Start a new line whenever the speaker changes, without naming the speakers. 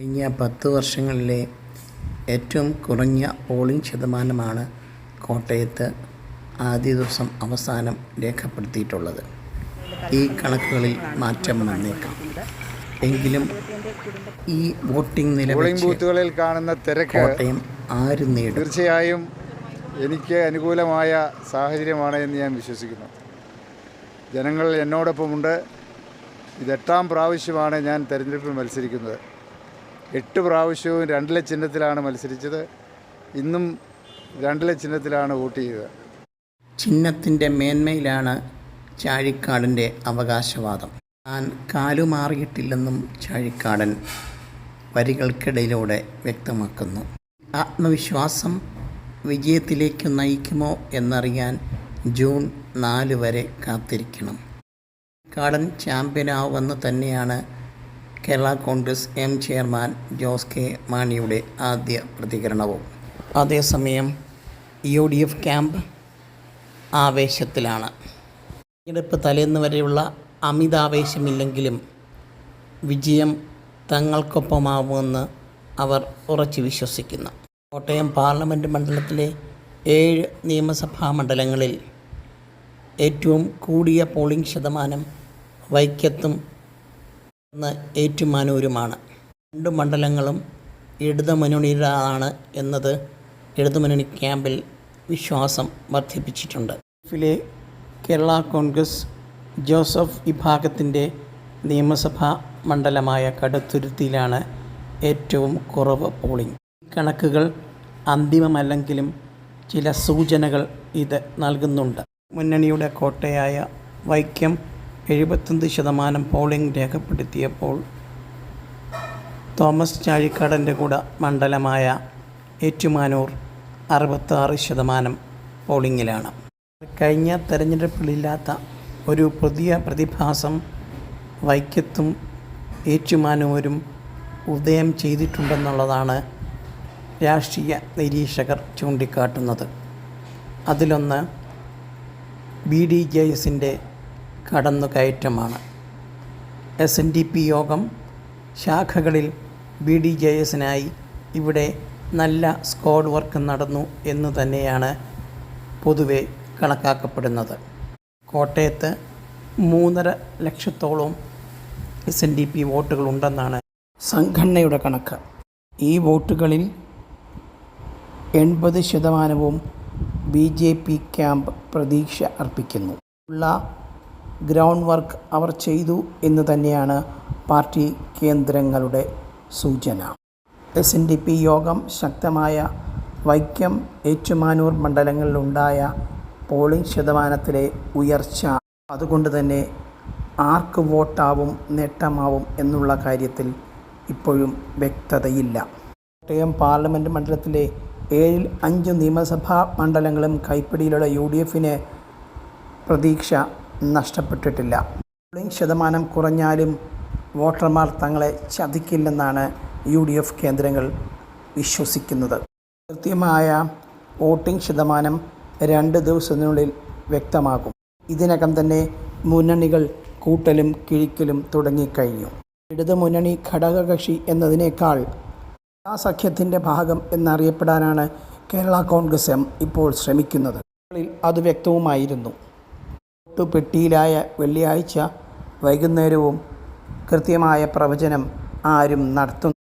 കഴിഞ്ഞ പത്ത് വർഷങ്ങളിലെ ഏറ്റവും കുറഞ്ഞ പോളിംഗ് ശതമാനമാണ് കോട്ടയത്ത് ആദ്യ ദിവസം അവസാനം രേഖപ്പെടുത്തിയിട്ടുള്ളത്. ഈ കണക്കുകളിൽ മാറ്റം വന്നേക്കാം. എങ്കിലും ഈ വോട്ടിംഗ് നില
പോളിംഗ് ബൂത്തുകളിൽ കാണുന്ന തിരക്ക്
കോട്ടയം ആരും നേടും?
തീർച്ചയായും എനിക്ക് അനുകൂലമായ സാഹചര്യമാണ് എന്ന് ഞാൻ വിശ്വസിക്കുന്നു. ജനങ്ങൾ എന്നോടൊപ്പമുണ്ട്. ഇത് എട്ടാം പ്രാവശ്യമാണ് ഞാൻ തെരഞ്ഞെടുപ്പിൽ മത്സരിക്കുന്നത്. എട്ട് പ്രാവശ്യവും രണ്ടിലെ ചിഹ്നത്തിലാണ് മത്സരിച്ചത്. ഇന്നും രണ്ടിലെ ചിഹ്നത്തിലാണ് വോട്ട് ചെയ്യുക.
ചിഹ്നത്തിന്റെ മേന്മയിലാണ് ചാഴിക്കാടന്റെ അവകാശവാദം. താൻ കാലുമാറിയിട്ടില്ലെന്നും ചാഴിക്കാടൻ വരികൾക്കിടയിലൂടെ വ്യക്തമാക്കുന്നു. ആത്മവിശ്വാസം വിജയത്തിലേക്ക് നയിക്കുമോ എന്നറിയാൻ ജൂൺ നാല് വരെ കാത്തിരിക്കണം. കാടൻ ചാമ്പ്യനാവുമെന്ന് തന്നെയാണ് Kerala Congress M chairman Jose K മാണിയുടെ ആദ്യ പ്രതികരണവും. അതേസമയം യു ഡി എഫ് ക്യാമ്പ് ആവേശത്തിലാണ്. തെരഞ്ഞെടുപ്പ് തലേന്ന് വരെയുള്ള അമിതാവേശമില്ലെങ്കിലും വിജയം തങ്ങൾക്കൊപ്പമാവുമെന്ന് അവർ ഉറച്ചു വിശ്വസിക്കുന്നു. കോട്ടയം പാർലമെന്റ് മണ്ഡലത്തിലെ ഏഴ് നിയമസഭാ മണ്ഡലങ്ങളിൽ ഏറ്റവും കൂടിയ പോളിംഗ് ശതമാനം വൈക്കത്തും ഒന്ന് ഏറ്റുമാനൂരുമാണ്. രണ്ട് മണ്ഡലങ്ങളും ഇടതുമുന്നണിയിലാണ് എന്നത് ഇടതുമുന്നണി ക്യാമ്പിൽ വിശ്വാസം വർദ്ധിപ്പിച്ചിട്ടുണ്ട്. എഫിലെ കേരള കോൺഗ്രസ് ജോസഫ് വിഭാഗത്തിന്റെ നിയമസഭാ മണ്ഡലമായ കടുത്തുരുത്തിയിലാണ് ഏറ്റവും കുറവ് പോളിംഗ്. കണക്കുകൾ അന്തിമമല്ലെങ്കിലും ചില സൂചനകൾ ഇത് നൽകുന്നുണ്ട്. മുന്നണിയുടെ കോട്ടയായ വൈക്കം എഴുപത്തൊന്ന് ശതമാനം പോളിംഗ് രേഖപ്പെടുത്തിയപ്പോൾ തോമസ് ചാഴിക്കാടന്റെ കൂടെ മണ്ഡലമായ ഏറ്റുമാനൂർ അറുപത്താറ് ശതമാനം പോളിങ്ങിലാണ് കഴിഞ്ഞ തെരഞ്ഞെടുപ്പിലില്ലാത്ത ഒരു പുതിയ പ്രതിഭാസം വൈക്കത്തും ഏറ്റുമാനൂരും ഉദയം ചെയ്തിട്ടുണ്ടെന്നുള്ളതാണ് രാഷ്ട്രീയ നിരീക്ഷകർ ചൂണ്ടിക്കാട്ടുന്നത്. അതിലൊന്ന് ബി ഡി ജെ എസിന്റെ കടന്നുകയറ്റമാണ് എസ് എൻ ഡി പി യോഗം ശാഖകളിൽ ബി ഡി ജെ എസിനായി ഇവിടെ നല്ല സ്കോഡ് വർക്ക് നടന്നു എന്ന് തന്നെയാണ് പൊതുവെ കണക്കാക്കപ്പെടുന്നത്. കോട്ടയത്ത് മൂന്നര ലക്ഷത്തോളം എസ് എൻ ഡി പി വോട്ടുകളുണ്ടെന്നാണ് സംഘടനയുടെ കണക്ക്. ഈ വോട്ടുകളിൽ എൺപത് ശതമാനവും ബി ജെ പി ക്യാമ്പ് പ്രതീക്ഷ അർപ്പിക്കുന്നു. ഉള്ള ഗ്രൗണ്ട് വർക്ക് അവർ ചെയ്തു എന്ന് തന്നെയാണ് പാർട്ടി കേന്ദ്രങ്ങളുടെ സൂചന. എസ് എൻ ഡി പി യോഗം ശക്തമായ വൈക്കം ഏറ്റുമാനൂർ മണ്ഡലങ്ങളിലുണ്ടായ പോളിംഗ് ശതമാനത്തിലെ ഉയർച്ച. അതുകൊണ്ട് തന്നെ ആർക്ക് വോട്ടാവും നേട്ടമാവും എന്നുള്ള കാര്യത്തിൽ ഇപ്പോഴും വ്യക്തതയില്ല. കോട്ടയം പാർലമെന്റ് മണ്ഡലത്തിലെ ഏഴിൽ അഞ്ച് നിയമസഭാ മണ്ഡലങ്ങളും കൈപ്പിടിയിലുള്ള യു ഡി എഫിന് പ്രതീക്ഷ നഷ്ടപ്പെട്ടിട്ടില്ല. പോളിംഗ് ശതമാനം കുറഞ്ഞാലും വോട്ടർമാർ തങ്ങളെ ചതിക്കില്ലെന്നാണ് യു ഡി എഫ് കേന്ദ്രങ്ങൾ വിശ്വസിക്കുന്നത്. കൃത്യമായ വോട്ടിംഗ് ശതമാനം രണ്ട് ദിവസത്തിനുള്ളിൽ വ്യക്തമാകും. ഇതിനകം തന്നെ മുന്നണികൾ കൂട്ടലും കിഴിക്കലും തുടങ്ങിക്കഴിഞ്ഞു. ഇടതു മുന്നണി ഘടകകക്ഷി എന്നതിനേക്കാൾ ആ സഖ്യത്തിന്റെ ഭാഗം എന്നറിയപ്പെടാനാണ് കേരള കോൺഗ്രസ് എം ഇപ്പോൾ ശ്രമിക്കുന്നത്. അത് വ്യക്തവുമായിരുന്നു. വോട്ടുപെട്ടിയിലായ വെള്ളിയാഴ്ച വൈകുന്നേരവും കൃത്യമായ പ്രവചനം ആരും നടത്തുന്നു